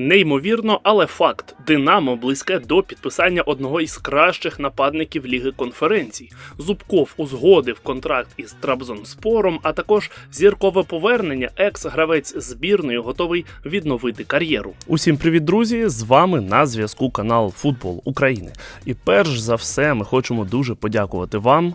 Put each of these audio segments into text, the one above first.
Неймовірно, але факт: Динамо близьке до підписання одного із кращих нападників Ліги конференцій. Зубков узгодив контракт із Трабзонспором, а також зіркове повернення. Екс-гравець збірної готовий відновити кар'єру. Усім привіт, друзі! З вами на зв'язку канал Футбол України. І перш за все, ми хочемо дуже подякувати вам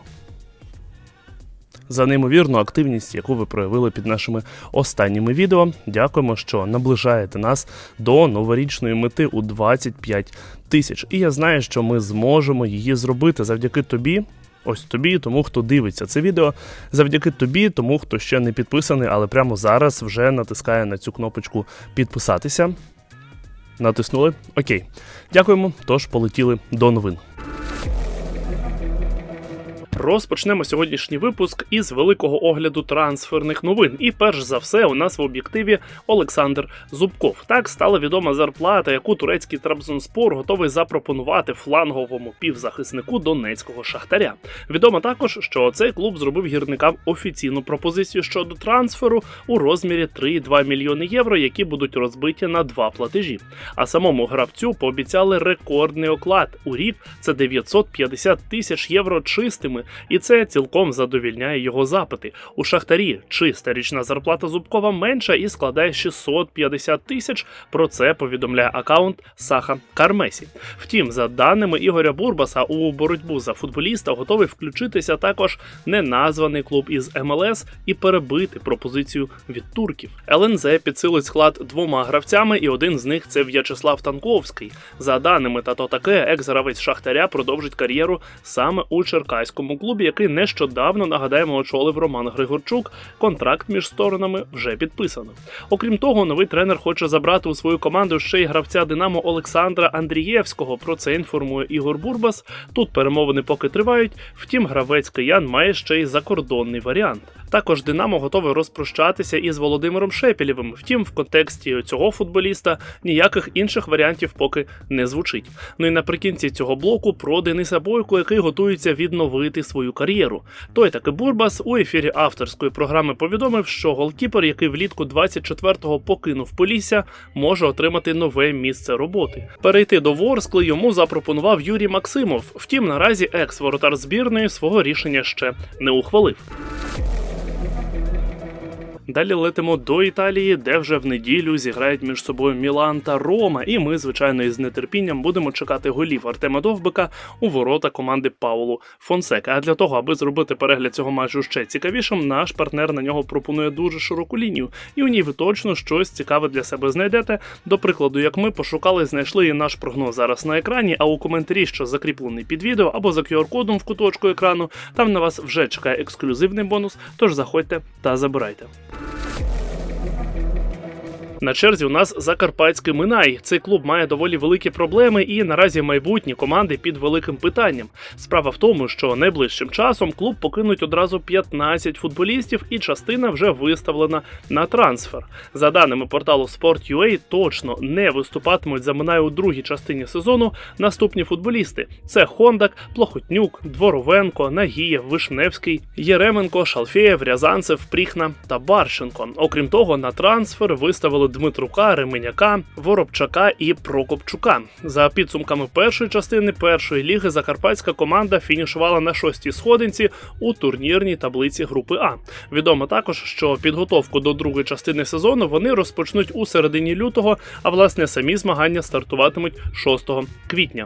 за неймовірну активність, яку ви проявили під нашими останніми відео. Дякуємо, що наближаєте нас до новорічної мети у 25 тисяч. І я знаю, що ми зможемо її зробити завдяки тобі. Ось тобі, тому хто дивиться це відео, завдяки тобі, тому хто ще не підписаний, але прямо зараз вже натискає на цю кнопочку підписатися. Натиснули. Окей. Дякуємо. Тож полетіли до новин. Розпочнемо сьогоднішній випуск із великого огляду трансферних новин. І перш за все, у нас в об'єктиві Олександр Зубков. Так стала відома зарплата, яку турецький Трабзонспор готовий запропонувати фланговому півзахиснику донецького шахтаря. Відомо також, що цей клуб зробив гірникам офіційну пропозицію щодо трансферу у розмірі 3,2 мільйони євро, які будуть розбиті на два платежі. А самому гравцю пообіцяли рекордний оклад у рік. Це 950 тисяч євро чистими і це цілком задовільняє його запити. У Шахтарі чиста річна зарплата Зубкова менша і складає 650 тисяч. Про це повідомляє акаунт Саха Кармесі. Втім, за даними Ігоря Бурбаса, у боротьбу за футболіста готовий включитися також неназваний клуб із МЛС і перебити пропозицію від турків. ЛНЗ підсилить склад двома гравцями, і один з них це В'ячеслав Танковський. За даними тато таке, екс-гравець Шахтаря продовжить кар'єру саме у Черкаському клубі, який нещодавно нагадаємо очолив Роман Григорчук. Контракт між сторонами вже підписано. Окрім того, новий тренер хоче забрати у свою команду ще й гравця Динамо Олександра Андрієвського. Про це інформує Ігор Бурбас. Тут перемовини поки тривають. Втім, гравець киян має ще й закордонний варіант. Також Динамо готове розпрощатися із Володимиром Шепілєвим. Втім, в контексті цього футболіста ніяких інших варіантів поки не звучить. Ну і наприкінці цього блоку про Дениса Бойко, який готується відновити свою кар'єру. Той таки Бурбас у ефірі авторської програми повідомив, що голкіпер, який влітку 24-го покинув Полісся, може отримати нове місце роботи. Перейти до Ворскли йому запропонував Юрій Максимов. Втім, наразі екс-воротар збірної свого рішення ще не ухвалив. Далі летимо до Італії, де вже в неділю зіграють між собою Мілан та Рома. І ми, звичайно, із нетерпінням будемо чекати голів Артема Довбика у ворота команди Паулу Фонсека. А для того, аби зробити перегляд цього матчу ще цікавішим, наш партнер на нього пропонує дуже широку лінію, і у ній ви точно щось цікаве для себе знайдете. До прикладу, як ми пошукали, знайшли і наш прогноз зараз на екрані. А у коментарі, що закріплений під відео або за QR-кодом в куточку екрану, там на вас вже чекає ексклюзивний бонус. Тож заходьте та забирайте. На черзі у нас Закарпатський Минай. Цей клуб має доволі великі проблеми, і наразі майбутні команди під великим питанням. Справа в тому, що найближчим часом клуб покинуть одразу 15 футболістів, і частина вже виставлена на трансфер. За даними порталу Sport.ua, точно не виступатимуть за Минай у другій частині сезону наступні футболісти: це Хондак, Плохотнюк, Дворовенко, Нагієв, Вишневський, Єременко, Шалфєєв, Рязанцев, Пріхна та Баршенко. Окрім того, на трансфер виставили Дмитрука, Ременяка, Воробчака і Прокопчука. За підсумками першої частини першої ліги закарпатська команда фінішувала на шостій сходинці у турнірній таблиці групи А. Відомо також, що підготовку до другої частини сезону вони розпочнуть у середині лютого, а власне самі змагання стартуватимуть 6 квітня.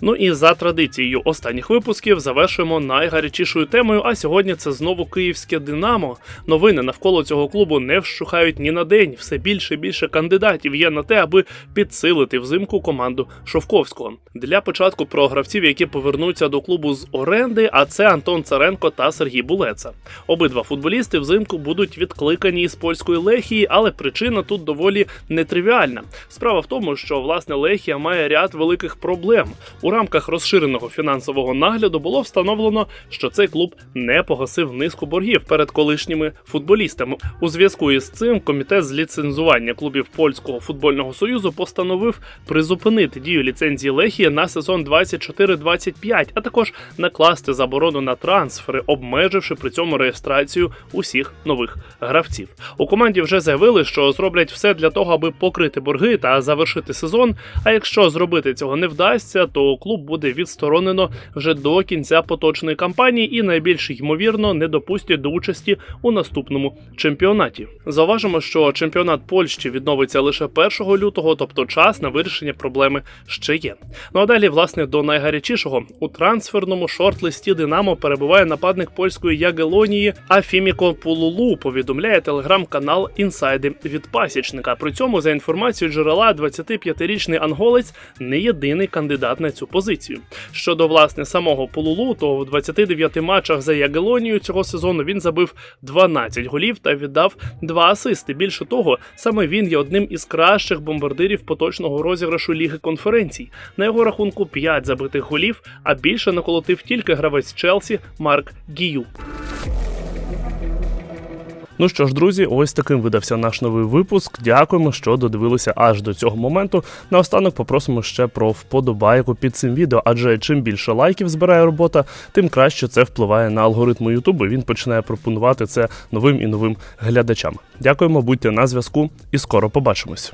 Ну і за традицією останніх випусків завершуємо найгарячішою темою. А сьогодні це знову київське Динамо. Новини навколо цього клубу не вщухають ні на день. Все більше і більше кандидатів є на те, аби підсилити взимку команду Шовковського. Для початку про гравців, які повернуться до клубу з оренди. А це Антон Царенко та Сергій Булеца. Обидва футболісти взимку будуть відкликані із польської лехії, але причина тут доволі нетривіальна. Справа в тому, що власне Лехія має ряд великих проблем. У рамках розширеного фінансового нагляду було встановлено, що цей клуб не погасив низку боргів перед колишніми футболістами. У зв'язку із цим комітет з ліцензування клубів польського футбольного союзу постановив призупинити дію ліцензії Лехії на сезон 24-25, а також накласти заборону на трансфери, обмеживши при цьому реєстрацію усіх нових гравців. У команді вже заявили, що зроблять все для того, аби покрити борги та завершити сезон. А якщо зробити цього не вдасться, то клуб буде відсторонено вже до кінця поточної кампанії і найбільш ймовірно не допустять до участі у наступному чемпіонаті. Зауважимо, що чемпіонат Польщі відновиться лише 1 лютого, тобто час на вирішення проблеми ще є. Ну а далі, власне, до найгарячішого у трансферному шорт-листі Динамо перебуває нападник польської Ягелонії Афіміко Пулулу. Повідомляє телеграм-канал Інсайди від пасічника. При цьому, за інформацією джерела, 25-річний анголець не єдиний кандидат на цю позицію. Щодо власне самого полулу, то в 29 матчах за Ягелонію цього сезону він забив 12 голів та віддав два асисти. Більше того, саме він є одним із кращих бомбардирів поточного розіграшу Ліги конференцій. На його рахунку 5 забитих голів, а більше наколотив тільки гравець Челсі Марк Гію. Ну що ж, друзі, ось таким видався наш новий випуск. Дякуємо, що додивилися аж до цього моменту. Наостанок попросимо ще про вподобайку під цим відео, адже чим більше лайків збирає робота, тим краще це впливає на алгоритми Ютубу. Він починає пропонувати це новим і новим глядачам. Дякуємо, будьте на зв'язку і скоро побачимось.